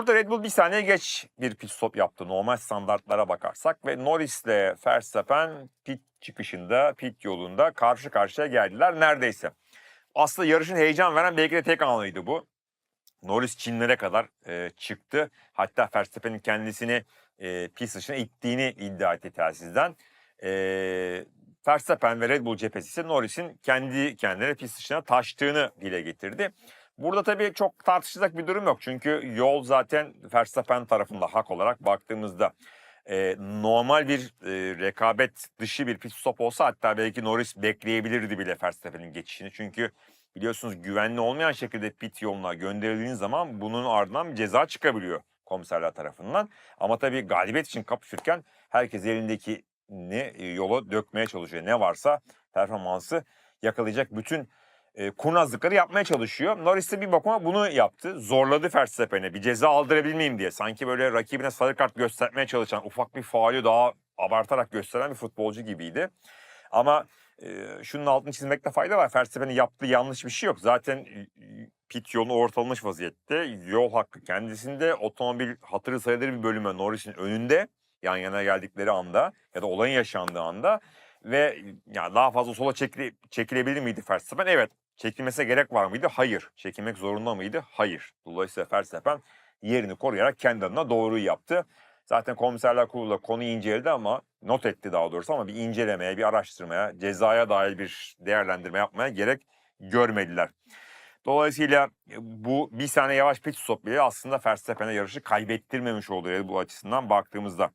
Burada Red Bull bir saniye geç bir pit stop yaptı normal standartlara bakarsak ve Norris ile Verstappen pit çıkışında, pit yolunda karşı karşıya geldiler neredeyse. Aslında yarışın heyecan veren belki de tek anıydı bu. Norris Çinlere kadar e, çıktı. Hatta Verstappen'in kendisini e, pist dışına ittiğini iddia etti telsizden. E, Verstappen ve Red Bull cephesi ise Norris'in kendi kendine pist dışına taştığını dile getirdi. Burada tabii çok tartışılacak bir durum yok. Çünkü yol zaten Verstappen tarafında hak olarak baktığımızda e, normal bir e, rekabet dışı bir pit stop olsa hatta belki Norris bekleyebilirdi bile Verstappen'in geçişini. Çünkü biliyorsunuz güvenli olmayan şekilde pit yoluna gönderildiğiniz zaman bunun ardından ceza çıkabiliyor komiserler tarafından. Ama tabii galibiyet için kapışırken herkes elindeki ne e, yola dökmeye çalışıyor. Ne varsa performansı yakalayacak bütün e, kurnazlıkları yapmaya çalışıyor. Norris de bir bakıma bunu yaptı. Zorladı Verstappen'e bir ceza aldırabilir miyim diye. Sanki böyle rakibine sarı kart göstermeye çalışan, ufak bir faulü daha abartarak gösteren bir futbolcu gibiydi. Ama e, şunun altını çizmekte fayda var. Verstappen'in yaptığı yanlış bir şey yok. Zaten e, pit yolunu ortalamış vaziyette. Yol hakkı kendisinde. Otomobil hatırı sayılır bir bölümü Norris'in önünde. Yan yana geldikleri anda ya da olayın yaşandığı anda. Ve ya daha fazla sola çekile, çekilebilir miydi Verstappen? Evet. Çekilmesine gerek var mıydı? Hayır. Çekilmek zorunda mıydı? Hayır. Dolayısıyla Verstappen yerini koruyarak kendi adına doğruyu yaptı. Zaten komiserler kurulu da konuyu inceledi ama not etti daha doğrusu ama bir incelemeye, bir araştırmaya, cezaya dair bir değerlendirme yapmaya gerek görmediler. Dolayısıyla e, bu bir saniye yavaş pit stop bile aslında Verstappen'e yarışı kaybettirmemiş Red Bull açısından baktığımızda.